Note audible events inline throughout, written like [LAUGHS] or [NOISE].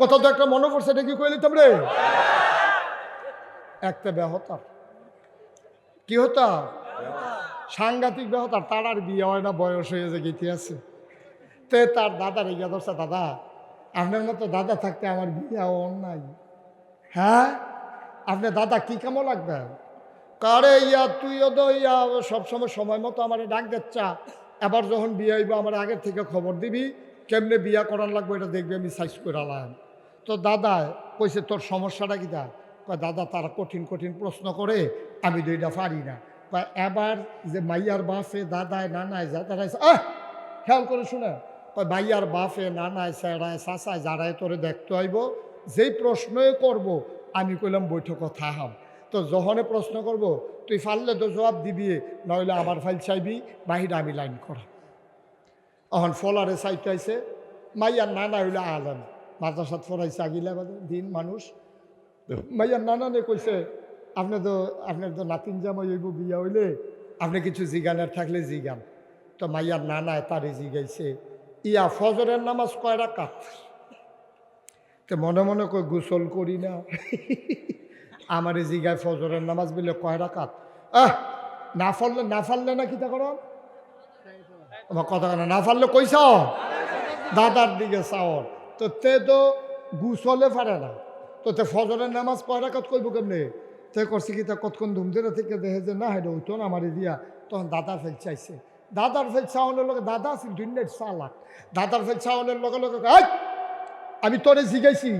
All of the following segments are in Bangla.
কথা তো একটা মনে পড়ছে, এটা কি কয়ে নিতাম রে? একটা ব্যাহতার কি হতা সাংঘাতিক ব্যাহতার তার আর বিয়ে হয় না, বয়স হয়ে যে গেতে আছে। তে তার দাদা রেগে ধরছে, দাদা, আপনার মতো দাদা থাকতে আমার বিয়ে অন্যায়। হ্যাঁ? আপনার দাদা কি কেমন লাগবে? কারে ইয়া তুইও তো ইয়া সবসময় সময় মতো আমার ডাক দিচ্ছা এবার যখন বিয়ে হইব, আমার আগের থেকে খবর দিবি, কেমনে বিয়া করার লাগবে, এটা দেখবি আমি সাইজ করে আলাম। তো দাদা কইছে, তোর সমস্যাটা কি দা? দাদা তারা কঠিন কঠিন প্রশ্ন করে, আমি এটা পারি না। কয়, এবার যে মাইয়ার বাপে দাদায় নানায় যাতারায় আহ! খেয়াল করে শুনে মাইয়ার বাপে নানায় স্যারায় চাচায় যারায় তোরে দেখতে আইব, যেই প্রশ্নই করব, আমি কইলাম বৈঠক থাহাম তো যখনে প্রশ্ন করব, তুই ফাললে তো জবাব দিবি, নইলে আবার ফাইল চাইবি, বাহিরে আমি লাইন করা এখন ফলারে চাইতেছে মাইয়ার নানা হইলে আলাম। মাদ্রাসাত ফরাইছে আগিলা দিন মানুষ। মাইয়ার নানানে কইছে আপনি তো আপনার তো নাতিন জামাই হইব বিয়া হইলে আপনি কিছু জিগানের থাকলে জিগান। তো মাইয়ার নানায় তারে জিগাইছে ইয়া ফজরের নামাজ কয় রাকাত? তো মনে মনে কই গোসল করি না। [LAUGHS] আমার জিগায় ফজরের নামাজ বলে কয় রাকাত? আহ! না ফললে না ফাললে না কিতা করো? আমার কথা কেন না ফাললে কইস দাদার দিকে চাওয়ার। তো তে তো গুসলে পারে না। তো তে ফজরের নামাজ কয় রাকাত কইব কেমনে? তে করছে কি তা কতক্ষণ ধুমধুরে থেকে দেখে যে না হেটা হইতো না আমার দিয়া। তখন দাদা ফেল চাইছে। দাদার ফেল চাওয়ানোর লগে দাদা আছে দুনিয়ার চালাক। দাদার ফেল চাওয়ানোর লগে লগে "এই, আমি তোরে জিগাইছি।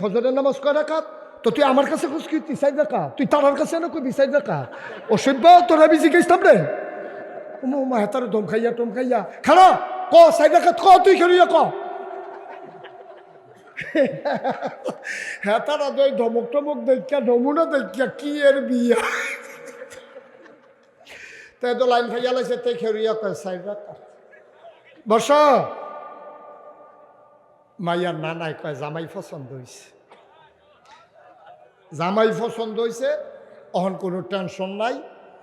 ফজরের নামাজ কয় রাকাত তো তুই আমার কাছে খুশ কি তুই সাইড রাখা তুই তারার কাছে না কবি সাইড রাখা অসভ্য তোর আমি জিজ্ঞাসতাম রে? মো হেতারে দম খাইয়া টম খাইয়া খানা ক সাইড রাখা ক তুই খেলিয়া ক। হেতারা দই ধমক টমক দেখা নমুনা দেখা কি এর বিয়া? তাই তো লাইন খাইয়া লাইছে তাই খেলিয়া কয় সাইড বস। মাইয়ার নানাই কয়, জামাই পছন্দ হয়েছে জামাই পছন্দ হয়েছে এখন কোনো টেনশন নাই,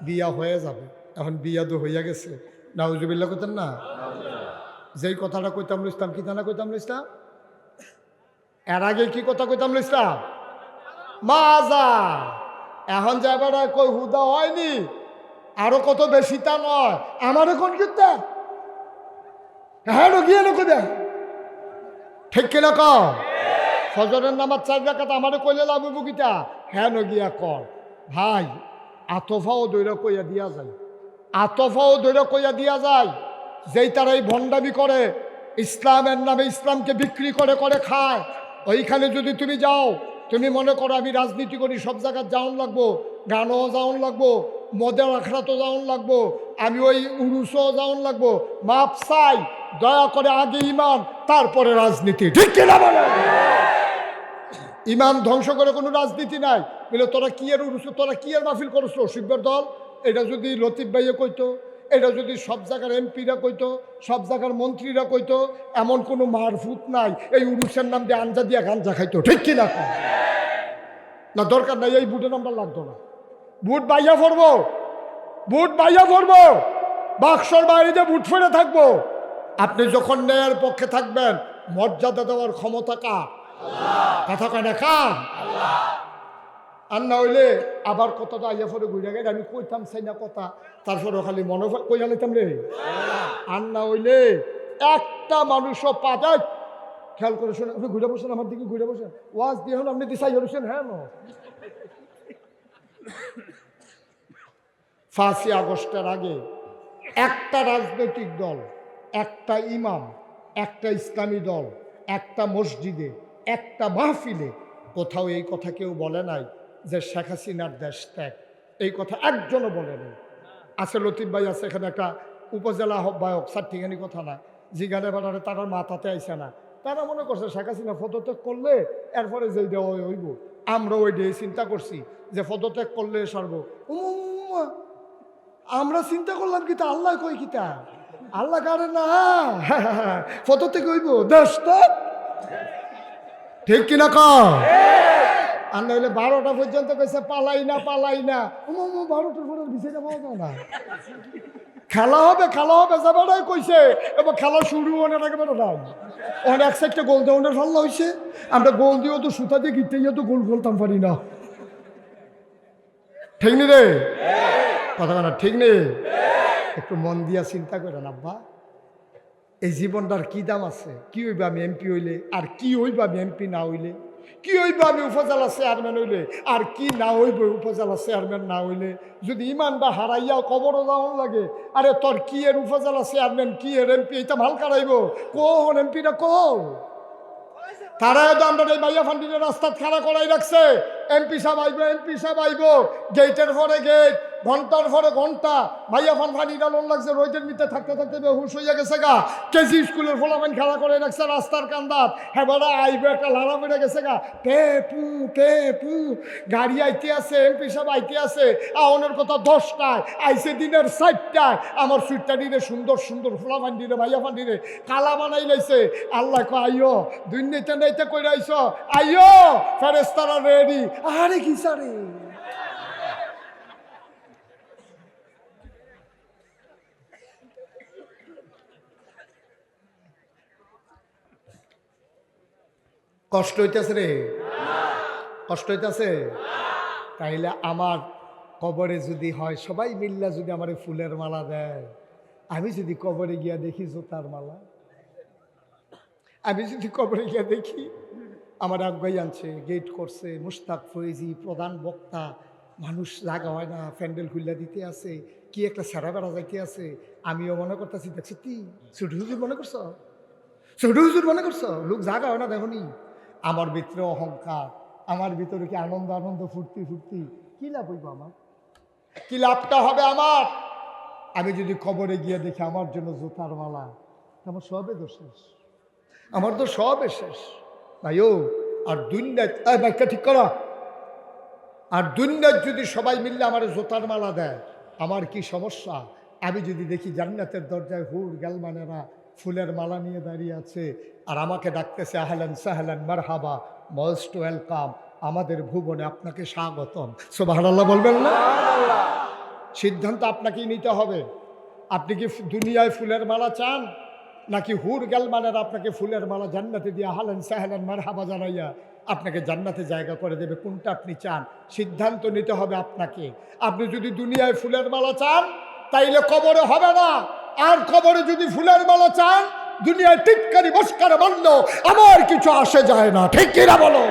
বিয়া হয়ে যাবে। এখন বিয়া তো হইয়া গেছে। নাউজুবিল্লা কইতেন না? যেই কথাটা কইতাম ইসলাম কি না কইতাম ইসলাম এর আগে কি কথা কইতাম ইসলাম মাজা। এখন যাবার কই হুদা হয়নি, আরও কত বেশি তা নয়। আমার এখন কিন্তু হ্যাঁ গিয়ে লোক ঠিক কিনা কর ফজরের নামাজ চার রাখাত আমারে কইলে লাভ বুকিটা হ্যাঁ নগিয়া কর। ভাই, আতফাও দৈরা কইয়া দিয়া যায় আতফাও দৈরা কইয়া দিয়া যায় যেই তারা এই ভণ্ডামি করে, ইসলামের নামে ইসলামকে বিক্রি করে করে খায় ওইখানে যদি তুমি যাও, তুমি মনে করো আমি রাজনীতি করি, সব জায়গায় যাওন লাগবো, গানও যাওন লাগবো, মদের আখড়াতো যাওন লাগবো, আমি ওই উরুসও যাওন লাগবো, মাপ চাই, দয়া করে আগে ইমান, তারপরে রাজনীতি। ঠিক কিনা বলে? ইমান ধ্বংস করে কোনো রাজনীতি নাই। বলে তোরা কি এর উরুস, তোরা কি এর মাহফিল করছ শিববের দল? এটা যদি লতিফ ভাইয়ে কইতো। এটা যদি সব জায়গার এমপিরা কইতো, সব জায়গার মন্ত্রীরা কইতো, এমন কোনো মারফুত নাই। এই উরুসের নাম দিয়ে আঞ্জা দিয়া গাঞ্জা খাইতো, ঠিক কিনা কও? না, দরকার নাই, এই বুটের নামটা লাগতো না। বুট বাইয়া পড়ব বুট বাইয়া পড়ব বাক্সর বাইরে বুট ফেরে থাকব। আপনি যখন ন্যায়ের পক্ষে থাকবেন, মর্যাদা দেওয়ার ক্ষমতা কার? কথা কয় না আর না হইলে আবার কতটা আইয়া পরে ঘুরে গেলে আমি কইতাম চাই না কথা তারপরে খালি মনে কই জানাইতাম রে? আর না হইলে একটা মানুষও পাবে খেয়াল করে শোনেন, আপনি ঘুরে বসেন আমার দিকে, ঘুরে বসেন। ওয়াজ দিয়ে হন আপনি দিশাই হচ্ছেন হ্যাঁ ফাঁসি আগস্টের আগে একটা রাজনৈতিক দল, একটা ইমাম, একটা ইসলামী দল, একটা মসজিদে, একটা মাহফিলে কোথাও এই কথা কেউ বলে নাই। যে শেখ হাসিনার দেশ ত্যাগ। এই কথা একজনও বলে নেই আছে লতিফ ভাই, আছে এখানে একটা উপজেলা আহ্বায়ক সার্টিখানি কথা না। জিগানে বাড়ারে তারা মাথাতে আইসে না। তারা মনে করছে শেখ হাসিনা পদত্যাগ করলে এরপরে যে দেওয়া হইব। আমরা ওই দিয়ে চিন্তা করছি যে পদত্যাগ করলে সারবো। আমরা চিন্তা করলাম কি তা আল্লাহ কই কিতা আল্লাহ কারে না? থেকে হইব। তো ঠিক কিনা ক আর নইলে বারোটা পর্যন্ত কইছে, পালাই না পালাই না। উমা বারোটার পরে বিছাইটা পাওয়া যায় না। খেলা হবে খেলা হবে যাবেটাই কইছে। এবার খেলা শুরু অনেক বেটা নাই অনেক এক সাইডটা গোল দেওয়ানের ফাল্লা হয়েছে আমরা গোল দিয়েও তো সুতা দিয়ে গিটতে গিয়ে তো গোল গোলতাম পারি না। ঠিক নি রে? কথা না, ঠিক নেই একটু মন দিয়া চিন্তা করেন, আব্বা। এই জীবনটার কি দাম আছে? কি হইবে আমি এমপি হইলে? আর কি হইবে আমি এমপি না হইলে? কি হইবে আমি উপজেলা চেয়ারম্যান হইলে? আর কি না হইব উপজেলা চেয়ারম্যান না হইলে? যদি ইমানটা হারাইয়া কবরও যাওয়ান লাগে, আরে তোর কি এর উপজেলা চেয়ারম্যান, কি এর এমপি? এটা ভালো কারাইব কোন এমপিটা কো তারা তো আমরা এই মাইয়া ফান্ডিনের রাস্তাত খাড়া করাই রাখছে, এমপি সাহেব আইব, এমপি সাহেব আইব, গেটের পরে গেট ঘণ্টার পরে ঘণ্টা মাইয়া ফান ফানিটা লোন লাগছে রোদের মিতে থাকতে থাকতে বেহুশ হইয়া গেছে গা। কেজি স্কুলের ফলাফান খেলা করে রাখছে রাস্তার কান্দাত হ্যাঁ বড়, আইব একটা লাড়া পড়ে গেছে গা। পে পু পে পু? গাড়ি আইতে আছে, এমপি সাহেব আইতে আছে। আওনের কথা দশটায় আইসে দিনের চারটায়। আমার সুইটটা দিলে সুন্দর সুন্দর ফলাফান দিলে ভাইয়া ফান দিলে কালা বানাই লাইছে। আল্লাহ কো আইও দুই নেতা নেতা কই আইস আইও ফেরেস্তারা রেডি আরে কি সারে? কষ্ট হইতেছে রে। কষ্ট হইতেছে? তাইলে আমার কবরে যদি হয়, সবাই মিল্লা যদি আমার ফুলের মালা দেয়। আমি যদি কবরে গিয়া দেখি জোতার মালা, আমি যদি কবরে গিয়া দেখি আমার আগ্রহী আনছে গেট করছে মুস্তাক ফৈজি প্রধান বক্তা, মানুষ লাগা হয় না, প্যান্ডেল খুল্লা দিতে আছে, কি একটা সারা বেড়া যাইতে আছে, আমিও মনে করতেছি, দেখছি তুই ছুটি হুজুর মনে করছ? ছোট হুজুর মনে করছ? লোক জাগা হয় না দেখনি? আমার ভিতরে অহংকার, আমার ভিতরে কি আনন্দ আনন্দ, ফুর্তি ফুর্তি? কি লাভ হইব আমার? কি লাভটা হবে আমার? আমি যদি খবরে গিয়ে দেখি আমার জন্য জুতার মালা আমার সবে তো শেষ। আমার তো সবে শেষ। ভাইও, আর দুনিয়ায় বাইকটা ঠিক করা। আর দুনিয়ার যদি সবাই মিললে আমার জোতার মালা দেয়, আমার কি সমস্যা? আমি যদি দেখি জান্নাতের দরজায় হুর গেলমানেরা ফুলের মালা নিয়ে দাঁড়িয়ে আছে আর আমাকে ডাকতেছে, আহলান সাহলান মারহাবা, মোস্ট ওয়েলকাম, আমাদের ভুবনে আপনাকে স্বাগতম। সোবাহাল্লাহ বলবেন না? সিদ্ধান্ত আপনাকেই নিতে হবে। আপনি কি দুনিয়ায় ফুলের মালা চান? নাকি হুর গেলমানের আপনাকে ফুলের মালা জান্নাতে দিয়ে আহলান সাহলান মারহাবা জানাইয়া আপনাকে জান্নাতে জায়গা করে দেবে? কোনটা আপনি চান? সিদ্ধান্ত নিতে হবে আপনাকে। আপনি যদি দুনিয়ায় ফুলের মালা চান, তাইলে কবরে হবে না। আর কবরে যদি ফুলের মালা চান, দুনিয়ায় টিটকারি বস্কারে বলল আমার কিছু আসে যায় না। ঠিক কিনা বলো?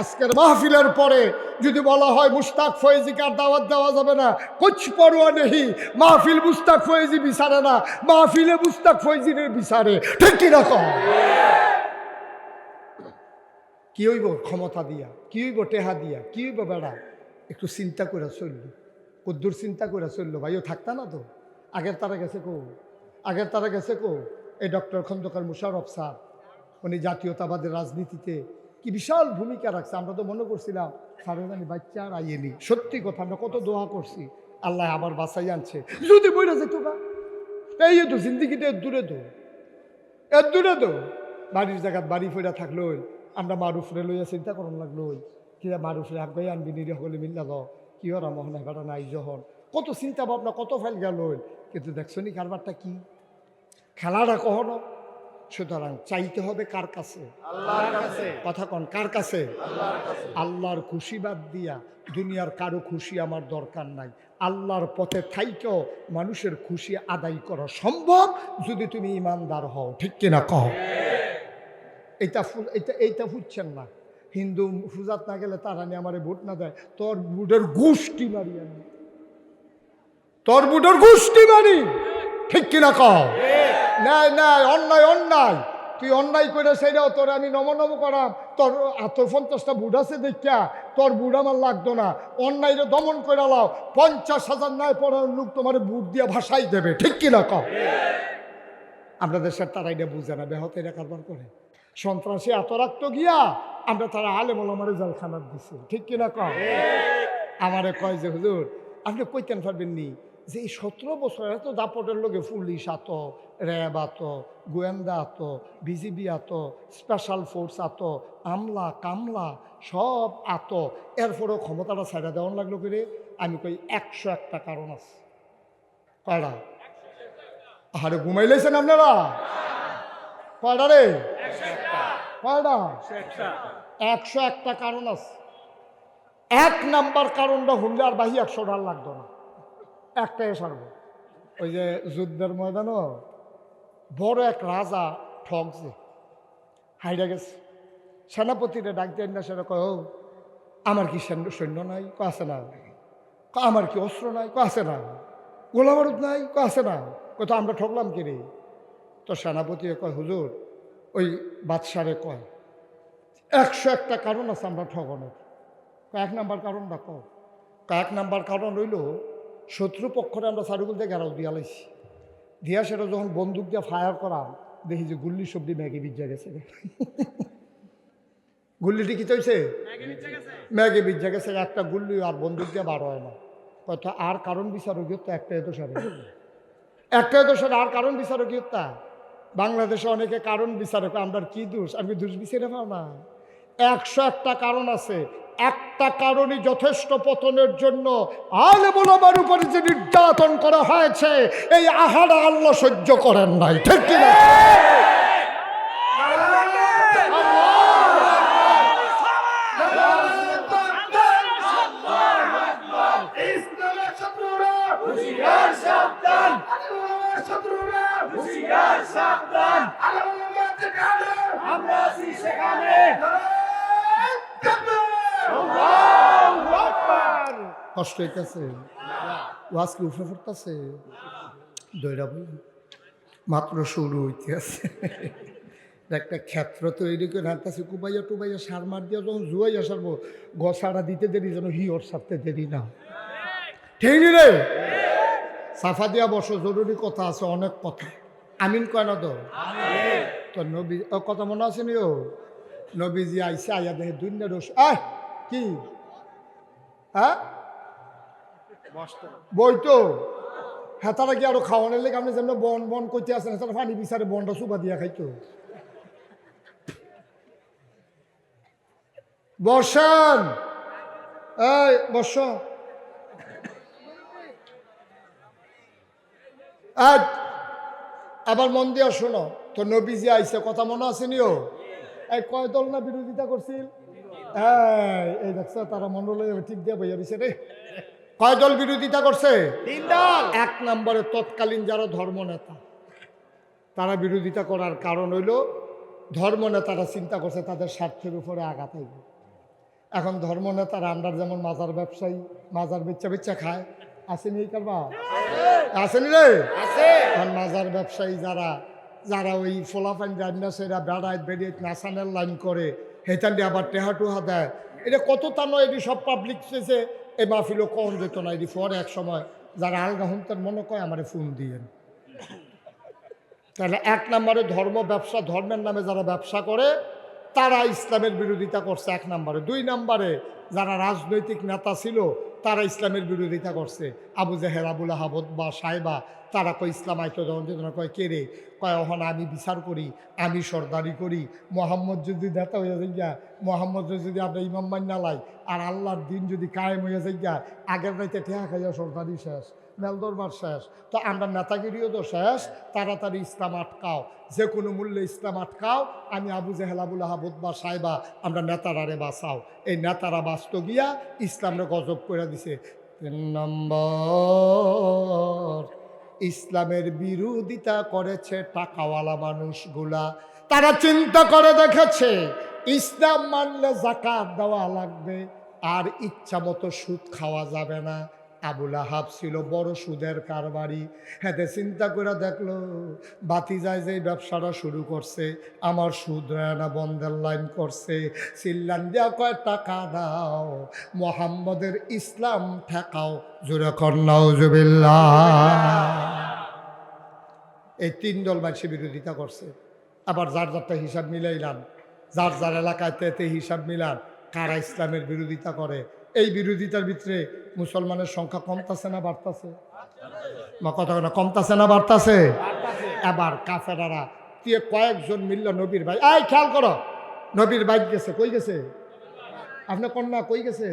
আজকের মাহফিলের পরে যদি বলা হয় মুস্তাক ফয়েজিকে আর দাওয়াত দেওয়া যাবে না, কুছ পড়ুয়া নেহি, মাহফিল মুস্তাক ফয়েজি বিচারে না, মাহফিলে মুস্তাক ফয়েজিনের বিচারে। ঠিক কিনা কম কি হইব ক্ষমতা দিয়া? কি হইব টেহা দিয়া? কি হইব বেড়া? একটু চিন্তা করে চলল। কদ্দুর চিন্তা করে চলল, ভাইও থাকতা না তো? আগের তারা গেছে কো? আগের তারা গেছে কো? এই ডক্টর খন্দকার মুশারফ স্যার, উনি জাতীয়তাবাদের রাজনীতিতে কি বিশাল ভূমিকা রাখছে। আমরা তো মনে করছিলাম সারেদানি বাচ্চা আর আইয়েনি সত্যি কথা, আমরা কত দোয়া করছি। আল্লাহ আবার বাসাই আনছে। যদি বইরা যেত না? এই তো জিন্দিগিটা এর দূরে তো। এর দূরে তো। বাড়ির জায়গাত বাড়ি ফেরা থাকল আমরা মারুফরে লইয়া চিন্তা করন লাগল কিরা মারুফরে আগাই আনবি নিরে সকলে মিল্লা দ কি হরা মহন হেবাটা নাই যখন কত চিন্তা ভাবনা, কত ফাইল গেল কিন্তু দেখছ নি কারবারটা কি? খেলাটা কখনো? সুতরাং চাইতে হবে কার কাছে? কথা কন কার কাছে? আল্লাহর খুশি বাদ দিয়া দুনিয়ার কারও খুশি আমার দরকার নাই। আল্লাহর পথে থাইকেও মানুষের খুশি আদায় করা সম্ভব যদি তুমি ইমানদার হও। ঠিক কিনা কহ এটা এটা এইটা ফুটছেন না। হিন্দু ফুজাত না গেলে তারা নিয়ে আমারে ভোট না দেয়। তোর বুটের গোষ্ঠী মারি আমি তোর বুটের গোষ্ঠী মারি ঠিক কিনা কহ নাই নাই অন্যায় অন্যায়। তুই অন্যায় করে সেইটাও তোর আমি নম নম করাম। তোর আত পঞ্চাশটা বুড় আছে দেখা তোর বুড় আমার লাগতো না। অন্যায়রে দমন করে লাও। পঞ্চাশ হাজার নাই পড়ার লোক তোমার বুট দিয়ে ভাষাই দেবে। ঠিক কিনা কম আমরা দেশের তারা এটা বুঝে না বেহত এটা কারবার করে। সন্ত্রাসী এত রাখতো গিয়া আমরা তারা আলে বলে আমার জেলখানার দিছি। ঠিক কিনা কম আমারে কয় যে, হুজুর, আপনি কইতেন পারবেন নি যে এই সতেরো বছর এত দাপটের লোকে পুলিশ আত, র্যাব আত, গোয়েন্দা আত, বিজিবি আত স্পেশাল ফোর্স আত, আমলা, কামলা, সব আত। এরপরেও ক্ষমতাটা ছাড়া দেওয়ান লাগল করে আমি কই, একশো একটা কারণ আছে। কয়টা? আরে ঘুমাইলেছেন আপনারা? কয়টা রে? কয়টা? একশো একটা কারণ আছে। এক নাম্বার কারণটা হুনলে আর বাহি একশো ডাল লাগতো না। একটাই সারবো। ওই যে যুদ্ধের ময়দানও বড় এক রাজা ঠকছে হাইরা গেছে। সেনাপতিরে ডাক দেন না সেটা কয় "ও, আমার কি সৈন্য নাই? ক আছে না। আমার কি অস্ত্র নাই? ক আছে না। গোলা বারুদ নাই? ক আছে না। কয় তো আমরা ঠকলাম কি রে? তো সেনাপতি কয় হুজুর ওই বাদশারে কয় একশো একটা কারণ আছে আমরা ঠকানোর কয়েক নাম্বার কারণটা ক কয়েক নাম্বার কারণ রইল শত্রুপক্ষরে আমরা চারিগুল দিয়ে গেরাও দিয়া লাইছি। দিয়া সেটা যখন বন্দুক দিয়ে ফায়ার করা দেখি যে গুল্লি সবজি ম্যাগি বিজ্জা গেছে। গুল্লিটি কি চলছে ম্যাগি বিজ্জা গেছে। একটা গুল্লি আর বন্দুক দিয়ে বার হয় না। কথা আর কারণ বিচারক তো একটাই তো সারে একটাই তো সারে আর কারণ বিচারক তা বাংলাদেশে অনেকে কারণ বিচারক আমরা কি দোষ? আমি দোষ বিচারে পাও না। একশো একটা কারণ আছে। একটা কারণই যথেষ্ট পতনের জন্য আলে বলবার উপরে যে নির্যাতন করা হয়েছে, এই আহারা আল্লাহ সহ্য করেন নাই। ঠিক কিনা আমরা আছি সেখানে। কষ্ট হইতেছে। ওয়াজ কি উঠে পড়তেছে। দৈরা মাত্র শুরু হইতে আছে একটা ক্ষেত্র তৈরি করে হাঁটতেছে কুবাইয়া টুবাইয়া সার মার দিয়া যখন জুয়াইয়া সারবো গসাটা দিতে দেরি যেন হিওর সারতে দেরি না। ঠিক নি রে? সাফা দিয়া বসো জরুরি কথা আছে অনেক কথা। আমিন কয় না তো? তো নবী ও কথা মনে আছে নি ও? নবীজি আইসে আইয়া দেখে দুনিয়া রস আহ! কি? হ্যাঁ? বই তো হেতারা কি আরও খাওয়ানোর লেগে আপনি যেমন বন বন করতে আসেন হেতারা পানি বিচারে বনটা সুবা দিয়া খাইতো বসেন! এই, বস। আবার মন দিয়া শোনো তো নবীজি আইসে কথা মনে আসেনিও এই কয় দল না বিরোধিতা করছিল এই, এই দেখছ তারা মন্ডলে ঠিক দিয়ে বইয়া দিছে রে। কয় দল বিরোধিতা করছে? তিন দল। এক নম্বরে তৎকালীন যারা ধর্মনেতা তারা বিরোধিতা করার কারণ হইল ধর্মনেতারা চিন্তা করছে তাদের স্বার্থের উপরে আঘাত হইব। এখন ধর্মনেতারা আমরা যেমন মাজার ব্যবসায়ী মাজার বেচা বেচা খায় আসেনি এই কারবা আসেনি রে? এখন মাজার ব্যবসায়ী যারা যারা ওই ফোলাফাইন রান্না সেরা বেড়ায় বেরিয়ে নাসানের লাইন করে হেতান দিয়ে আবার টেহা টুহা দেয় এটা কত তা নয়, এটি সব পাবলিক প্লেসে এই মাহফিলও কম যেত না, এটি পরে এক সময় যারা আলগা হুমতার মনে করে আমার ফোন দিয়েন। তাহলে এক নম্বরে ধর্ম ব্যবসা, ধর্মের নামে যারা ব্যবসা করে, তারা ইসলামের বিরোধিতা করছে এক নম্বরে। দুই নম্বরে যারা রাজনৈতিক নেতা ছিল তারা ইসলামের বিরোধিতা করছে। আবু জাহের আবুল আহাবত বা সাহেবা, তারা কয়, ইসলাম আয়ত চেতনা কয়, কে রে? কয় ওখানে আমি বিচার করি, আমি সর্দারি করি, মোহাম্মদ যদি নেতা হয়ে যাই যা মোহাম্মদ যদি আপনার ইমাম মান্না লাই, আর আল্লাহর দিন যদি কায়েম হয়ে যাই যা আগের রাইতে ঠেয়া খাইয়া সর্দারি শেষ। মেল দরবার শেষ। তো আমরা নেতাগিরিও তো শেষ, তাড়াতাড়ি ইসলাম আটকাও। যে কোনো মূল্যে ইসলাম আটকাও। আমি আবু জেহেলাবুল আহাবুদ বা সাহেবা, আমরা নেতারারে বাঁচাও। এই নেতারা বাঁচত গিয়া ইসলামরে গজব করে দিছে। তিন নম্বর, ইসলামের বিরোধিতা করেছে টাকাওয়ালা মানুষগুলা। তারা চিন্তা করে দেখেছে, ইসলাম মানলে জাকাত দেওয়া লাগবে, আর ইচ্ছা মতো সুদ খাওয়া যাবে না। আবুল আহাব ছিল বড় সুদের কারবারি। হেতে চিন্তা করে দেখল বাতি যায় যে ব্যবসাটা শুরু করছে, আমার সুদ রায়না বন্ধের লাইন করছে। চিল্লান, দিয়া কয় টাকা দাও, মোহাম্মদের ইসলাম ঠেকাও, জোরে কন্যাউজুবিল্লাহ এই তিন দল মানুষে বিরোধিতা করছে। আবার যার যারটা হিসাব মিলাইলাম, যার যার এলাকায় তেতে হিসাব মিলান, কারা ইসলামের বিরোধিতা করে এই বিরোধিতার ভিতরে মুসলমানের সংখ্যা কমতাছে না বাড়তাছে? মা কথা না কমতাছে না বাড়তাছে? এবার কাফেরারা দিয়ে কয়েকজন মিলল নবীর ভাই? এই খেয়াল করো নবীর বাইক গেছে কই গেছে? আপনার কন্যা কই গেছে?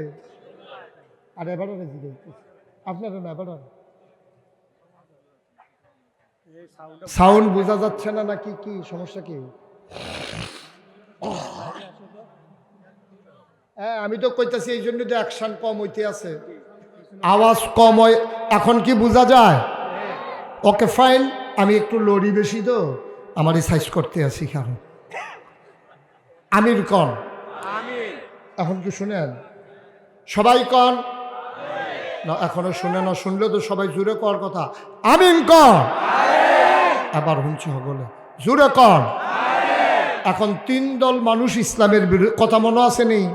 আর এবারে আপনারা না এবারে সাউন্ড বোঝা যাচ্ছে না নাকি কি সমস্যা কি? হ্যাঁ আমি তো কইতাছি এই জন্য তো অ্যাকশন কম হইতে আছে। আওয়াজ কম হয়, এখন কি বোঝা যায়? ওকে ফাইন আমি একটু লড়ি বেশি তো আমারই সাইজ করতে আছি কেন? আমির কন। এখন কি শুনেন? সবাই কন? না, এখনও শুনে না, শুনলে তো সবাই জুড়ে কর কথা। আমিন কন? আবার শুনছি বলে জুড়ে কন? এখন তিন দল মানুষ ইসলামের বিরুদ্ধে, কথা মনে আছে নেই?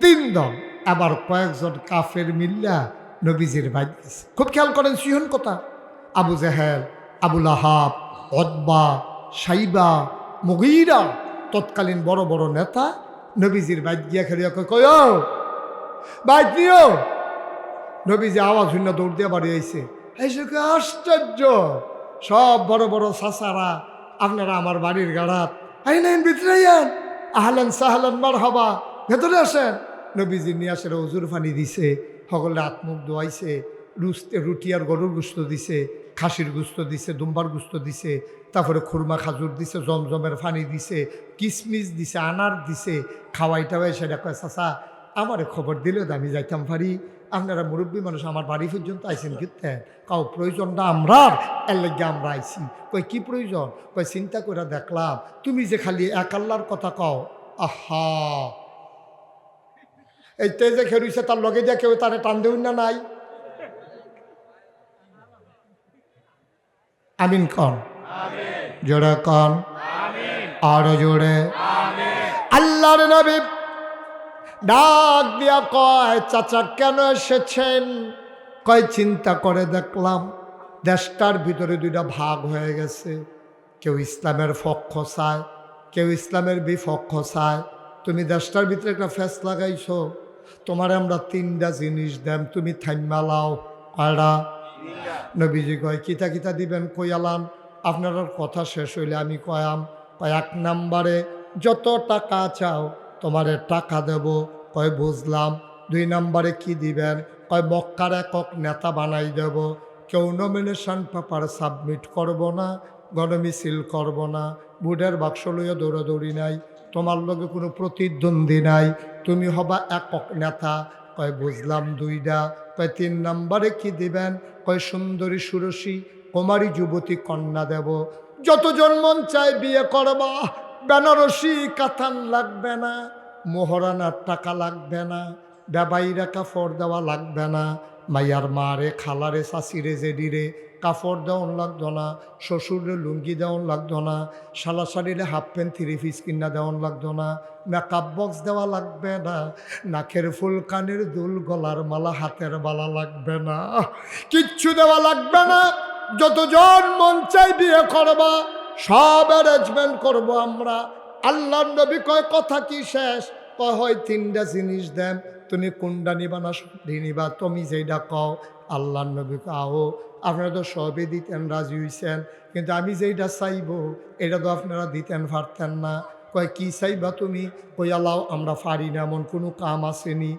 তিন দল আবার কয়েকজন কাফের মিল্লা নবীজির গেছে। খুব খেয়াল করেন সিহন কথা। আবু জাহেল আবুল আহাব অদবা সাইবা মুগিরা তৎকালীন বড় বড় নেতা নবীজির বাইক গিয়া খেলিয়া কয় কয় "ও, বাইক নিও নবীজি আওয়াজ শূন্য দৌড় দিয়ে বাড়ি আইছে। এসে কয়, আশ্চর্য সব বড় বড় সাসারা আপনারা আমার বাড়ির গাড়াত। আই নাইন ভিতরে আইয়ান আহলেন সাহলেন মার হবা ভেতরে আসেন। নবীজি নিয়ে আসে হজুর পানি দিছে সকলে আত্মুখ দোয়াইছে রুস্তে রুটি আর গরুর গুস্ত দিছে, খাসির গুস্ত দিছে, দুম্বার গুস্ত দিছে, তারপরে খুরমা খাজুর দিছে, জমজমের পানি দিছে, কিসমিস দিছে, আনার দিছে, খাওয়াই টাওয়াই সেটা কয়, চাচা, আমারে খবর দিলে আমি যাইতাম পারি। আপনারা মুরব্বী মানুষ আমার বাড়ি পর্যন্ত আইসেন কিনতে কাউ প্রয়োজনটা আমরা এর লেগে আমরা আইছি। কই কি প্রয়োজন? কই চিন্তা করে দেখলাম, তুমি যে খালি এক আল্লাহর কথা কও। আহা! এই তে যে খেরুইছে তার লগে দিয়ে কেউ তারে টান দেউন না নাই? আমিন কন। জোরে কন। আরও জোরে। আল্লাহর নবী ডাক দিয়া কয়, চাচা, কেন এসেছেন? কয়, চিন্তা করে দেখলাম, দেশটার ভিতরে দুইটা ভাগ হয়ে গেছে। কেউ ইসলামের পক্ষ চায়, কেউ ইসলামের বিপক্ষ চায়। তুমি দেশটার ভিতরে একটা ফেস লাগাইছো তোমার আমরা তিনটা জিনিস দেন তুমি থাইমালাও কয়টা নবীজি কয়, কিতা কিতা দিবেন কইয়ালাম আপনার কথা শেষ হইলে আমি কয়াম কয়, এক নাম্বারে যত টাকা চাও তোমারে টাকা দেব। কয়, বুঝলাম। দুই নাম্বারে, কি দিবেন? কয়, মক্কার একক নেতা বানাই দেব। কেউ নমিনেশন পেপার সাবমিট করব না, গণমিছিল করব না। বুডের বাক্স লইয়া দৌড়াদৌড়ি নাই। তোমার লগে কোনো প্রতিদ্বন্দ্বী নাই। তুমি হবা একক নেতা। কয়, বুঝলাম দুইটা কয়, তিন নম্বরে কি দিবেন? কয়, সুন্দরী সুরসী, কুমারী যুবতী কন্যা দেব। যতজন মন চায় বিয়ে করবা, বেনারসি কাতান লাগবে না, মোহরানার টাকা লাগবে না বেবাইরা কাপড় দেওয়া লাগবে না, মাইয়ার মারে, খালারে শাশিরে জেডিরে কাপড় দেওয়ান লাগতো না, শ্বশুরে লুঙ্গি দেওয়ান লাগতো না সালা শাড়িরে হাফ প্যান্ট থ্রি পিস কিনা দেওয়ান লাগতো না মেকআপ বক্স দেওয়া লাগবে না, নাকের ফুল কানের দুল গলার মালা হাতের বালা লাগবে না, কিচ্ছু দেওয়া লাগবে না, যতজন মন চাই বিয়ে করবা, সব অ্যারেঞ্জমেন্ট করব আমরা। আল্লাহ নবী কয়, কথা কি শেষ? কয়, হয় তিনটা জিনিস দেন, তুমি কোনটা নিবা না নিবা, তুমি যেইটা কও আল্লাহ নবী কাও আপনারা তো সবে দিতেন, রাজি হইছেন। কিন্তু আমি যেইটা চাইব, এটা তো আপনারা দিতেন, পারতেন না। কয়, কি চাইবা তুমি? কই আল্লাহ, আমরা পারি না, এমন কোনো কাম আসেনি।